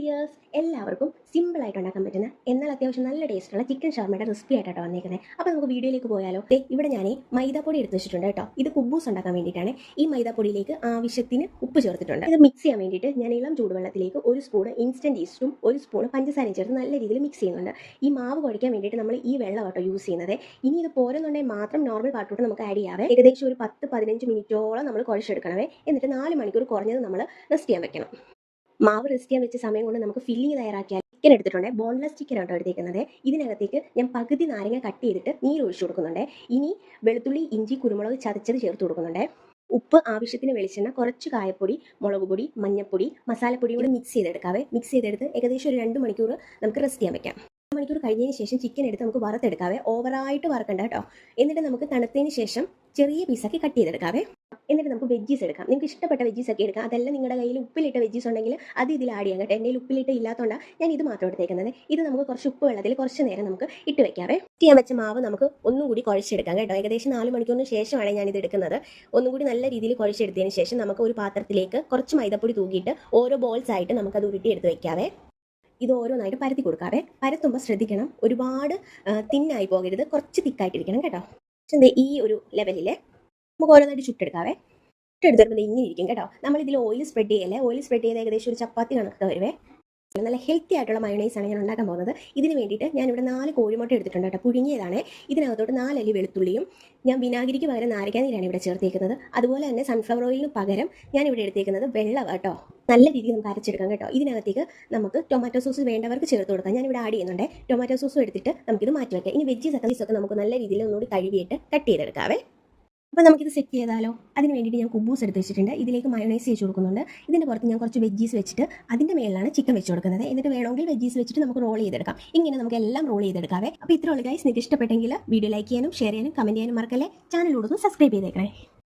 Dears എല്ലാവർക്കും simple ആയിട്ട് ഉണ്ടാക്കാൻ പറ്റുന്ന എന്നാൽ അത്യാവശ്യം നല്ല ടേസ്റ്റുള്ള ചിക്കൻ ഷവർമയുടെ റെസിപ്പി ആയിട്ടാണ് വന്നേക്കുന്നത് അപ്പോൾ നമുക്ക് വീഡിയോയിലേക്ക് പോയാലോ. ഇവിടെ ഞാൻ മൈദാപ്പൊടി എടുത്ത് വെച്ചിട്ടുണ്ട് കേട്ടോ. ഇത് കുബൂസ് ഉണ്ടാക്കാൻ വേണ്ടിയിട്ടാണ്. ഈ മൈദാപ്പൊടിയിലേക്ക് ആവശ്യത്തിന് ഉപ്പ് ചേർത്തിട്ടുണ്ട്. ഇത് മിക്സ് ചെയ്യാൻ വേണ്ടിയിട്ട് ഞാൻ ഇളം ചൂടുവെള്ളത്തിലേക്ക് ഒരു സ്പൂൺ ഇൻസ്റ്റന്റ് ഈസ്റ്റും ഒരു സ്പൂൺ പഞ്ചസാരയും ചേർത്ത് നല്ല രീതിയിൽ മിക്സ് ചെയ്യുന്നുണ്ട്. ഈ മാവ് കുഴയ്ക്കാൻ വേണ്ടിയിട്ട് നമ്മൾ ഈ വെള്ളം കേട്ടോ യൂസ് ചെയ്യുന്നത്. ഇനി ഇത് പോരുന്നുണ്ടെങ്കിൽ മാത്രം നോർമൽ പാട്ടോട്ട് നമുക്ക് ആഡ് ചെയ്യാവേ. ഏകദേശം ഒരു പത്ത് പതിനഞ്ച് മിനിറ്റോളം നമ്മൾ കുഴച്ചെടുക്കണമേ. എന്നിട്ട് നാല് മണിക്കൂർ കുറഞ്ഞത് നമ്മൾ റെസ്റ്റ് ചെയ്യാൻ വെക്കണം. മാവ് റെസ്റ്റ് ചെയ്യാൻ വെച്ച സമയം കൊണ്ട് നമുക്ക് ഫില്ലിങ് തയ്യാറാക്കിയാൽ ചിക്കൻ എടുത്തിട്ടുണ്ട്. ബോൺലെസ് ചിക്കൻ ആട്ടോ എടുത്തിരിക്കുന്നത് ഇതിനകത്തേക്ക് ഞാൻ പകുതി നാരങ്ങ കട്ട് ചെയ്തിട്ട് നീര് ഒഴിച്ചു കൊടുക്കുന്നുണ്ട്. ഇനി വെളുത്തുള്ളി ഇഞ്ചി കുരുമുളക് ചതച്ചത് ചേർത്ത് കൊടുക്കുന്നുണ്ട്. ഉപ്പ് ആവശ്യത്തിന് വെളിച്ചെണ്ണ കുറച്ച് കായപ്പൊടി മുളക് പൊടി മഞ്ഞൾപ്പൊടി മസാലപ്പൊടി കൂടി മിക്സ് ചെയ്തെടുക്കാവേ. മിക്സ് ചെയ്തെടുത്ത് ഏകദേശം ഒരു രണ്ട് മണിക്കൂർ നമുക്ക് റെസ്റ്റ് ചെയ്യാൻ വെക്കാം. മണിക്കൂർ കഴിഞ്ഞതിന് ശേഷം ചിക്കൻ എടുത്ത് നമുക്ക് വറുത്തെടുക്കാവേ. ഓവറായിട്ട് വറക്കണ്ട കേട്ടോ. എന്നിട്ട് നമുക്ക് തണുത്തതിന് ശേഷം ചെറിയ പീസാക്കി കട്ട് ചെയ്തെടുക്കാവേ. എന്നിട്ട് നമുക്ക് വെജീസ് എടുക്കാം. നിങ്ങൾക്ക് ഇഷ്ടപ്പെട്ട വെജീസ് ഒക്കെ എടുക്കാം. അതല്ല നിങ്ങളുടെ കയ്യിൽ ഉപ്പിലിട്ട വെജീസ് ഉണ്ടെങ്കിൽ അത് ഇതിൽ ആഡ് ചെയ്യാം കേട്ടോ. എന്റെ ഉപ്പിലിട്ട് ഇല്ലാത്തതുകൊണ്ടാണ് ഞാൻ ഇത് മാത്രം എടുത്തേക്കുന്നത്. ഇത് നമുക്ക് കുറച്ച് ഉപ്പ് വെള്ളത്തിൽ കുറച്ച് നേരം നമുക്ക് ഇട്ട് വെക്കാവേ. ചെയ്യാൻ വെച്ച മാവ് നമുക്ക് ഒന്നും കൂടി കുഴച്ചെടുക്കാം കേട്ടോ. ഏകദേശം നാല് മണിക്കൂറിന് ശേഷമാണ് ഞാൻ ഇത് എടുക്കുന്നത്. ഒന്നും കൂടി നല്ല രീതിയിൽ കുഴച്ചെടുത്തതിന് ശേഷം നമുക്ക് ഒരു പാത്രത്തിലേക്ക് കുറച്ച് മൈദപ്പൊടി തൂക്കിയിട്ട് ഓരോ ബോൾസ് ആയിട്ട് നമുക്കത് ഉരുട്ടി എടുത്ത് വെക്കാവേ. ഇത് ഓരോന്നായിട്ട് പരത്തി കൊടുക്കാവേ. പരത്തുമ്പോൾ ശ്രദ്ധിക്കണം. ഒരുപാട് തിന്നായി പോകരുത്. കുറച്ച് തിക്കായിട്ടിരിക്കണം കേട്ടോ. ഈ ഒരു ലെവലിൽ നമുക്ക് ഓരോന്നായിട്ട് ചുട്ടെടുക്കാവേ. ചുട്ടെടുത്ത് വരുമ്പോൾ ഇങ്ങനെ ഇരിക്കും കേട്ടോ. നമ്മളിതിൽ ഓയിൽ സ്പ്രെഡ് ചെയ്യല്ലേ? ഓയിൽ സ്പ്രെഡ് ചെയ്ത് ഏകദേശം ഒരു ചപ്പാത്തി കണക്ക് വരുവേ. നല്ല ഹെൽത്തി ആയിട്ടുള്ള മയോണൈസ് ആണ് ഞാൻ ഉണ്ടാക്കാൻ പോകുന്നത്. ഇതിന് വേണ്ടിയിട്ട് ഞാൻ ഇവിടെ നാല് കോഴിമുട്ട എടുത്തിട്ടുണ്ട് കേട്ടോ. പുഴുങ്ങിയതാണ്. ഇതിനകത്തോട്ട് നാലല്ലി വെളുത്തുള്ളിയും ഞാൻ വിനാഗിരിക്ക് പകരം നാരങ്ങാനീരാണ് ഇവിടെ ചേർത്തേക്കുന്നത്. അതുപോലെ തന്നെ സൺഫ്ലവർ ഓയിലിന് പകരം ഞാൻ ഇവിടെ എടുത്തേക്കുന്നത് വെള്ളം കേട്ടോ. നല്ല രീതിയിൽ നമുക്ക് അരച്ചെടുക്കാം കേട്ടോ. ഇതിനകത്തേക്ക് നമുക്ക് ടൊമാറ്റോ സോസ് വേണ്ടവർക്ക് ചേർത്ത് കൊടുക്കാം. ഞാൻ ഇവിടെ ആഡ് ചെയ്യുന്നുണ്ട് ടൊമാറ്റോ സോസ് എടുത്തിട്ട് നമുക്കിത് മാറ്റി വെക്കാം ഇനി വെജ് സക്കീസൊക്കെ നമുക്ക് നല്ല രീതിയിൽ ഒന്നുകൂടി കഴുകിയിട്ട് കട്ട് ചെയ്തെടുക്കാവേ. അപ്പോൾ നമുക്കിത് സെറ്റ് ചെയ്താലോ? അതിന് വേണ്ടിയിട്ട് ഞാൻ കുബൂസ് എടുത്ത് വെച്ചിട്ടുണ്ട്. ഇതിലേക്ക് മയോണൈസ് വെച്ച് കൊടുക്കുന്നുണ്ട്. ഇതിന്റെ പുറത്ത് ഞാൻ കുറച്ച് വെജ്ജീസ് വെച്ചിട്ട് അതിന്റെ മേളിലാണ് ചിക്കൻ വെച്ച് കൊടുക്കുന്നത്. എന്നിട്ട് വേണമെങ്കിൽ വെജ്ജീസ് വെച്ചിട്ട് നമുക്ക് റോൾ ചെയ്തെടുക്കാം. ഇങ്ങനെ നമുക്ക് എല്ലാം റോൾ ചെയ്തെടുക്കാവേ. അപ്പോൾ ഇത്ര ഉള്ള ഗൈസ് നിങ്ങൾക്ക് ഇഷ്ടപ്പെട്ടെങ്കിൽ വീഡിയോ ലൈക്ക് ചെയ്യാനും ഷെയർ ചെയ്യാനും കമന്റ് ചെയ്യാനും മറക്കല്ലേ? ചാനലിലൂടെ സബ്സ്ക്രൈബ് ചെയ്തേക്കണേ.